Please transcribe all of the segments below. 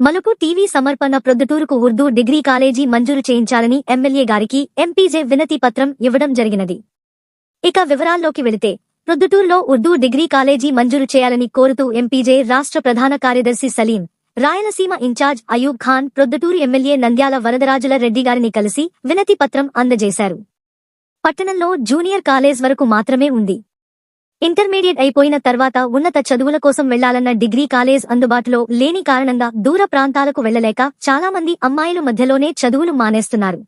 మలుపు టీవీ సమర్పణ ప్రొద్దుటూరుకు Urdu degree college మంజూరు చేయించాలని ఎమ్మెల్యే గారికి ఎంపీజే వినతి పత్రం ఇవ్వడం జరిగినది. ఇక వివరాల్లోకి వెళితే ప్రొద్దుటూరులో ఉర్దూ డిగ్రీ కాలేజీ మంజూరు చేయాలని కోరుతూ ఎంపీజే రాష్ట్ర ప్రధాన కార్యదర్శి Salim Rayalaseema in charge Ayub Khan Proddatur MLA Nandyala Varadarajula Reddy గారిని కలిసి వినతి పత్రం అందజేశారు. పట్టణంలో జూనియర్ కాలేజ్ వరకు మాత్రమే ఉంది. ఇంటర్మీడియట్ అయిపోయిన తర్వాత ఉన్నత చదువుల కోసం వెళ్ళాలన్న డిగ్రీ కాలేజ్ అందుబాటులో లేని కారణంగా దూర ప్రాంతాలకు వెళ్ళలేక చాలా మంది అమ్మాయిలు మధ్యలోనే చదువులు మానేస్తున్నారు.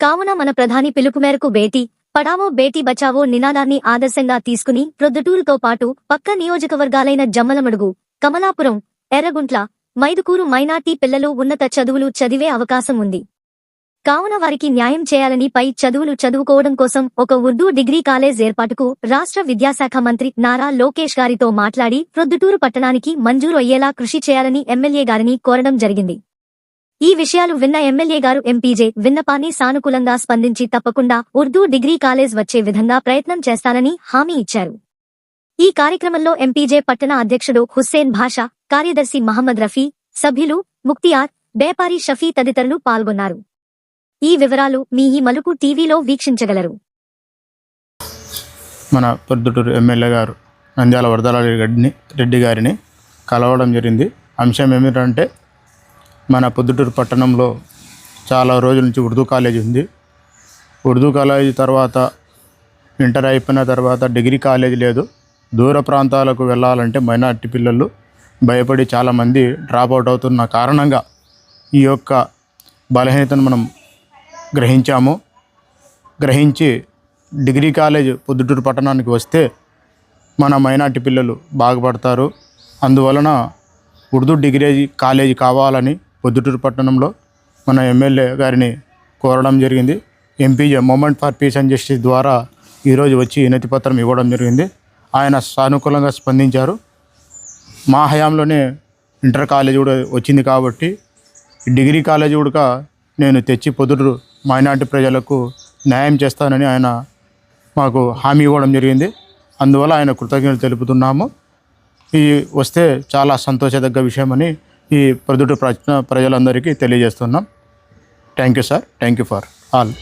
కావున మన ప్రధాని పిలుపు మేరకు బేటీ పడావో బేటీ బచావో నినాదాన్ని ఆదర్శంగా తీసుకుని ప్రొద్దుటూరుతో పాటు పక్క నియోజకవర్గాలైన జమ్మలమడుగు కమలాపురం ఎర్రగుంట్ల మైదుకూరు మైనార్టీ పిల్లలు ఉన్నత చదువులు చదివే అవకాశం ఉంది. కావున వారికి న్యాయం చేయాలని పై చదువులు చదువుకోవడం కోసం ఒక ఉర్దూ డిగ్రీ కాలేజ్ ఏర్పాటుకు రాష్ట్ర విద్యాశాఖ మంత్రి నారా లోకేష్ గారితో మాట్లాడి ప్రొద్దుటూరు పట్టణానికి మంజూరు అయ్యేలా కృషి చేయాలని ఎమ్మెల్యే గారిని కోరడం జరిగింది. ఈ విషయాలు విన్న ఎమ్మెల్యే గారు ఎంపీజే విన్నపాన్ని సానుకూలంగా స్పందించి తప్పకుండా ఉర్దూ డిగ్రీ కాలేజ్ వచ్చే విధంగా ప్రయత్నం చేస్తానని హామీ ఇచ్చారు. ఈ కార్యక్రమంలో ఎంపీజే పట్టణ అధ్యక్షుడు హుస్సేన్ భాషా కార్యదర్శి మహమ్మద్ రఫీ సభ్యులు ముక్తియార్ బేపారి షఫీ తదితరులు పాల్గొన్నారు. ఈ వివరాలు మీ ఈ మలుపు టీవీలో వీక్షించగలరు. మన పొద్దుటూరు ఎమ్మెల్యే గారు నంద్యాల వరదలాడి రెడ్డిని రెడ్డి గారిని కలవడం జరిగింది. అంశం ఏమిటంటే మన పొద్దుటూరు పట్టణంలో చాలా రోజుల నుంచి ఉర్దూ కాలేజీ ఉంది. ఉర్దూ కాలేజీ తర్వాత ఇంటర్ అయిపోయిన తర్వాత డిగ్రీ కాలేజీ లేదు. దూర ప్రాంతాలకు వెళ్ళాలంటే మైనార్టీ పిల్లలు భయపడి చాలామంది డ్రాప్ అవుట్ అవుతున్న కారణంగా ఈ యొక్క బలహీనతను మనం గ్రహించాము. గ్రహించి డిగ్రీ కాలేజ్ పొద్దుటూరు పట్టణానికి వస్తే మన మైనార్టీ పిల్లలు బాగుపడతారు. అందువలన ఉర్దూ డిగ్రీ కాలేజీ కావాలని పొద్దుటూరు పట్టణంలో మన ఎమ్మెల్యే గారిని కోరడం జరిగింది. MPJ movement for peace and justice ద్వారా ఈరోజు వచ్చి వినతి పత్రం ఇవ్వడం జరిగింది. ఆయన సానుకూలంగా స్పందించారు. మా హయాంలోనే ఇంటర్ కాలేజ్ కూడా వచ్చింది కాబట్టి డిగ్రీ కాలేజ్ కూడా నేను తెచ్చి పొద్దుటూరు మైనార్టీ ప్రజలకు న్యాయం చేస్తానని ఆయన మాకు హామీ ఇవ్వడం జరిగింది. అందువల్ల ఆయన కృతజ్ఞతలు తెలుపుతున్నాము. ఈ వస్తే చాలా సంతోషదగ్గ విషయమని ఈ ప్రొద్దుటూరు ప్రజ ప్రజలందరికీ తెలియజేస్తున్నాం. Thank you sir. Thank you for all.